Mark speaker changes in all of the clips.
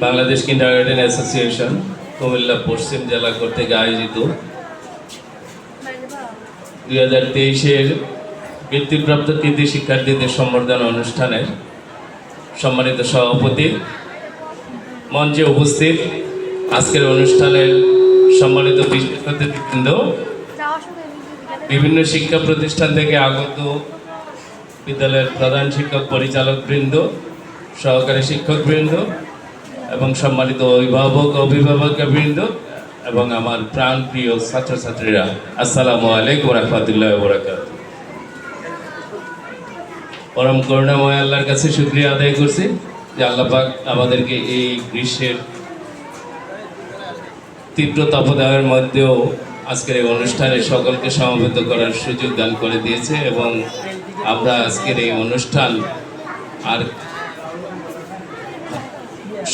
Speaker 1: Bangladesh kindergarten association Comilla পশ্চিম জেলা কর্তৃক আয়োজিত দুই হাজার তেইশের বৃত্তিপ্রাপ্ত কৃতি শিক্ষার্থীদের সম্বর্ধনা অনুষ্ঠানের সম্মানিত সভাপতি মঞ্চে উপস্থিত আজকের অনুষ্ঠানের সম্মানিত বিশেষ অতিথিবৃন্দ বিভিন্ন শিক্ষা প্রতিষ্ঠান থেকে আগত বিদ্যালয়ের প্রধান শিক্ষক পরিচালক বৃন্দ, সহকারী শিক্ষক বৃন্দ, এবং সম্মানিত অভিভাবক অভিভাবক বৃন্দ, এবং আমার প্রাণ প্রিয় ছাত্রছাত্রীরা, আসসালামু আলাইকুম রহমতুল্লাহ বরাকাত পরম করুণাময় আল্লাহর কাছে শুক্রিয়া আদায় করছি যে আল্লাহ পাক আমাদেরকে এই গ্রীষ্মের তীব্র তাপদাহের মধ্যেও আজকের এই অনুষ্ঠানে সকলকে সমবেত করার সুযোগ দান করে দিয়েছে এবং আমরা আজকের এই অনুষ্ঠান আর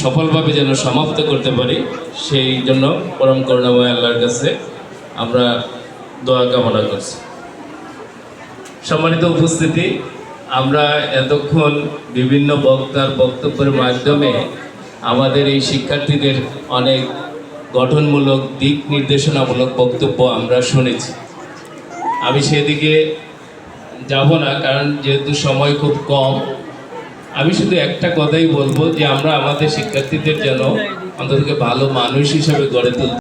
Speaker 1: সফলভাবে যেন সমাপ্ত করতে পারি, সেই জন্য পরম করুণাময় আল্লাহর কাছে আমরা দোয়া কামনা করছি। সম্মানিত উপস্থিতি, আমরা এতক্ষণ বিভিন্ন বক্তার বক্তব্যের মাধ্যমে আমাদের এই শিক্ষার্থীদের অনেক গঠনমূলক দিক নির্দেশনামূলক বক্তব্য আমরা শুনেছি। আমি সেদিকে যাব না, কারণ যেহেতু সময় খুব কম, আমি শুধু একটা কথাই বলব যে আমরা আমাদের শিক্ষার্থীদের যেন অন্তত ভালো মানুষ হিসেবে গড়ে তুলতে